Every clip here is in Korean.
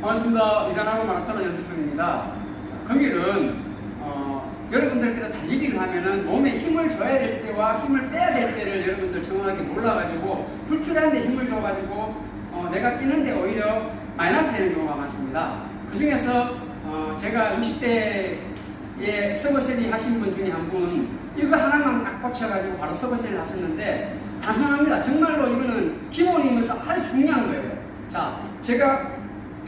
반갑습니다. 이단하고 마라톤 연습형입니다. 거기는 어, 여러분들께서 달리기를 하면은 몸에 힘을 줘야 될 때와 힘을 빼야 될 때를 여러분들 정확하게 몰라가지고 불필요한데 힘을 줘가지고 어, 내가 뛰는데 오히려 마이너스 되는 경우가 많습니다. 그 중에서 어, 제가 60대에 서버셀이 하신 분 중에 한 분 이거 하나만 딱 꽂혀가지고 바로 서버셀을 하셨는데 단순합니다. 정말로 이거는 기본이면서 아주 중요한 거예요. 자, 제가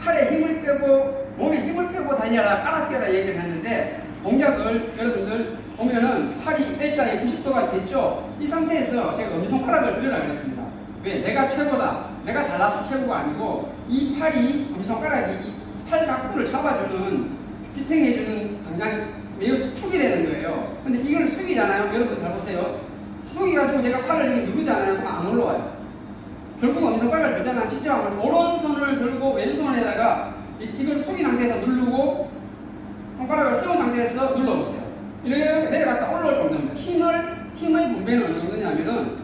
팔에 힘을 빼고 몸에 힘을 빼고 달려라 깔아 뛰어라 얘기를 했는데 동작을 여러분들 보면은 팔이 L자에 90도가 됐죠? 이 상태에서 제가 엄지손가락을 들으라 그랬습니다. 왜? 내가 최고다. 내가 잘나서 최고가 아니고 이 팔이 엄지손가락이 이 팔 각도를 잡아주는 지탱해주는 방향이 매우 축이 되는 거예요. 근데 이걸 숙이잖아요? 여러분 잘 보세요. 숙이 가지고 제가 팔을 이렇게 누르잖아요? 안 올라와요 결국 엄지손가락을 들잖아 직접 하면 오른손을 들고 왼손에다가 이, 이걸 숙인 상태에서 누르고 손가락을 세운 상태에서 눌러보세요. 이렇게 내려갔다 올라올 겁니다. 힘을, 힘의 분배는 어느 정도냐면은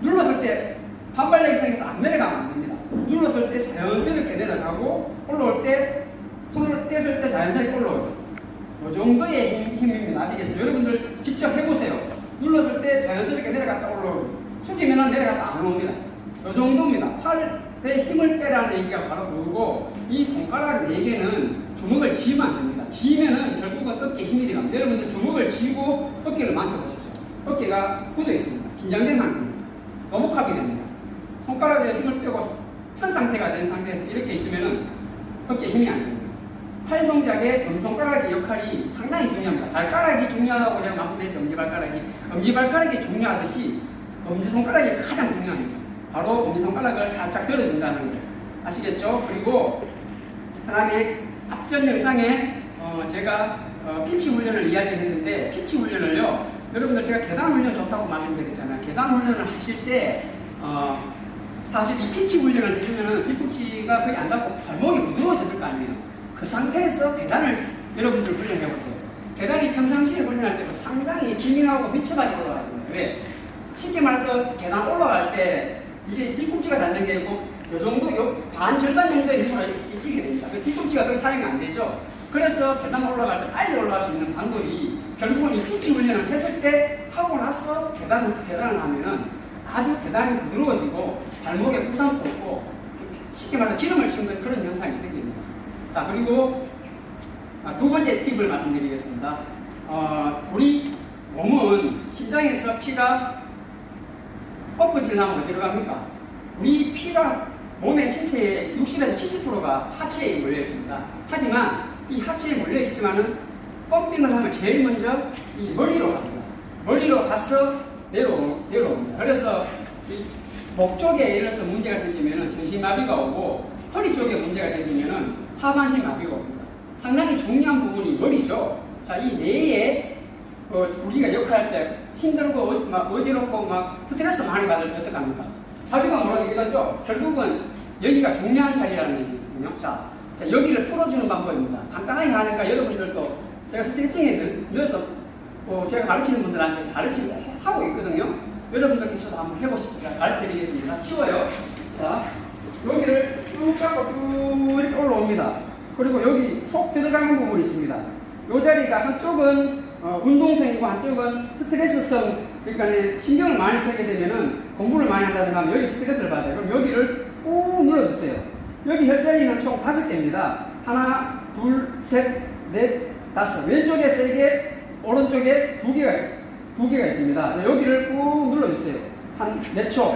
눌렀을 때 반발력이 생겨서 안 내려가면 안 됩니다. 눌렀을 때 자연스럽게 내려가고 올라올 때 손을 뗐을 때 자연스럽게 올라오죠. 이 정도의 힘, 힘입니다. 아시겠죠? 여러분들 직접 해보세요. 눌렀을 때 자연스럽게 내려갔다 올라오고 숙이면은 내려갔다 안 올라옵니다. 이 정도입니다. 팔에 힘을 빼라는 얘기가 바로 그거고 이 손가락 4개는 주먹을 쥐면 안 됩니다. 쥐면은 결국은 어깨에 힘이 들어갑니다. 여러분들 주먹을 쥐고 어깨를 만져보십시오. 어깨가 굳어 있습니다. 긴장된 상태입니다. 너목합이 됩니다. 손가락에 힘을 빼고 편 상태가 된 상태에서 이렇게 있으면은 어깨에 힘이 안 됩니다. 팔 동작의 엄지손가락의 역할이 상당히 중요합니다. 발가락이 중요하다고 제가 말씀드렸죠. 엄지발가락이. 엄지발가락이 중요하듯이 엄지손가락이 가장 중요합니다. 바로 엄지손가락을 살짝 들어준다는 거예요. 아시겠죠? 그리고 그 다음에 앞전 영상에 어, 제가 어, 피치 훈련을 이야기했는데 피치 훈련을요 여러분들 제가 계단 훈련 좋다고 말씀드렸잖아요 계단 훈련을 하실 때 어, 사실 이 피치 훈련을 해주면은 뒤꿈치가 거의 안 닿고 발목이 부드러워졌을 거 아니에요 그 상태에서 계단을 여러분들 훈련해 보세요 계단이 평상시에 훈련할 때 상당히 기민하고 미쳐가지고 올라가잖아요 왜? 쉽게 말해서 계단 올라갈 때 이게 뒤꿈치가 닿는 게 아니고 요 정도, 요 반 절반 정도의 힘으로 이기게 됩니다. 그 뒤꿈치가 더 사용이 안 되죠. 그래서 계단 올라갈 때 빨리 올라갈 수 있는 방법이 결국은 이 피치 훈련을 했을 때 하고 나서 계단, 계단을 하면은 아주 계단이 부드러워지고 발목에 부상도 없고 쉽게 말해서 기름을 치는 그런 현상이 생깁니다. 자, 그리고 아, 두 번째 팁을 말씀드리겠습니다. 어, 우리 몸은 심장에서 피가 엎어지려면 어디로 갑니까? 우리 피가 몸의 신체의 60에서 70%가 하체에 몰려 있습니다. 하지만 이 하체에 몰려 있지만은 펌핑을 하면 제일 먼저 이 머리로 갑니다. 머리로 가서 내려 내려옵니다. 그래서 이목 쪽에 예를 들어서 문제가 생기면은 전신마비가 오고 허리 쪽에 문제가 생기면은 하반신 마비가 옵니다. 상당히 중요한 부분이 머리죠. 자, 이 뇌에 어, 우리가 역할할 때 힘들고 어, 막 어지럽고 막 스트레스 많이 때 어떡합니까? 자비가 뭐라고 얘기하죠? 결국은 여기가 중요한 자리라는 얘기거든요. 자, 자, 여기를 풀어주는 방법입니다. 간단하게 하니까 여러분들도 제가 스트레칭에 넣어서 어, 제가 가르치는 분들한테 가르치고 하고 있거든요. 여러분들께서도 한번 해보십시오. 가르쳐드리겠습니다. 쉬워요. 자, 여기를 쭉 잡고 쭉 올라옵니다. 그리고 여기 속 들어가는 부분이 있습니다. 이 자리가 한쪽은 어, 운동성이고 한쪽은 스트레스성, 그러니까 신경을 많이 쓰게 되면은 공부를 많이 한다든가 하면 여기 스트레스를 받아요. 그럼 여기를 꾹 눌러주세요. 여기 혈자리는 총 다섯 개입니다. 하나, 둘, 셋, 넷, 다섯. 왼쪽에 세 개, 오른쪽에 두 개가 있, 두 개가 있습니다. 네, 여기를 꾹 눌러주세요. 한 몇 초?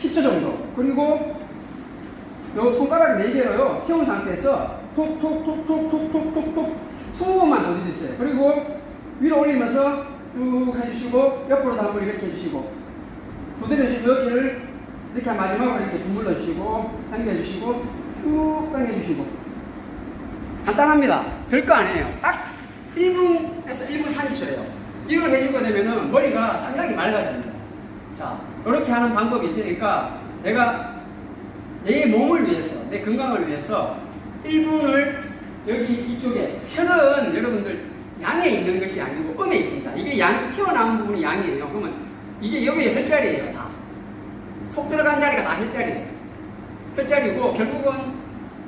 10초 정도. 그리고 요 손가락 네 개로요 세운 상태에서 톡톡톡톡톡톡톡톡 20번만 돌려주세요. 그리고 위로 올리면서 쭉 해주시고 옆으로도 한번 이렇게 해주시고 그대로 해주시고 여기를 이렇게 마지막으로 이렇게 주물러 주시고 당겨주시고 쭉 당겨주시고 간단합니다. 별거 아니에요. 딱 1분에서 1분 30초예요. 이걸 해주게 되면은 머리가 상당히 맑아집니다. 자, 이렇게 하는 방법이 있으니까 내가 내 몸을 위해서, 내 건강을 위해서 1분을 여기 뒤쪽에 혈은 여러분들 양에 있는 것이 아니고 음에 있습니다. 이게 양, 튀어나온 부분이 양이에요. 그러면 이게 여기에 혈자리예요, 다. 속 들어간 자리가 다 혈자리예요. 혈자리고 결국은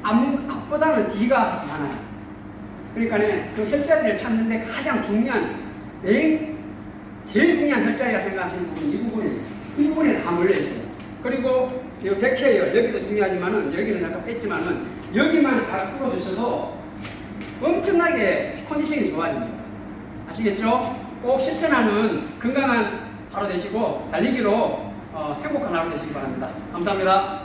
앞, 앞보다는 뒤가 많아요. 그러니까 그 혈자리를 찾는데 가장 중요한 맨 제일 중요한 혈자리가 생각하시는 부분이 이 부분이 이 부분에 다 몰려 있어요. 그리고 이 백회열 여기도 중요하지만은 여기는 약간 뺐지만은 여기만 잘 풀어주셔도 엄청나게 컨디션이 좋아집니다. 아시겠죠? 꼭 실천하는 건강한 하루 되시고 달리기로 어, 행복한 하루 되시기 바랍니다. 감사합니다.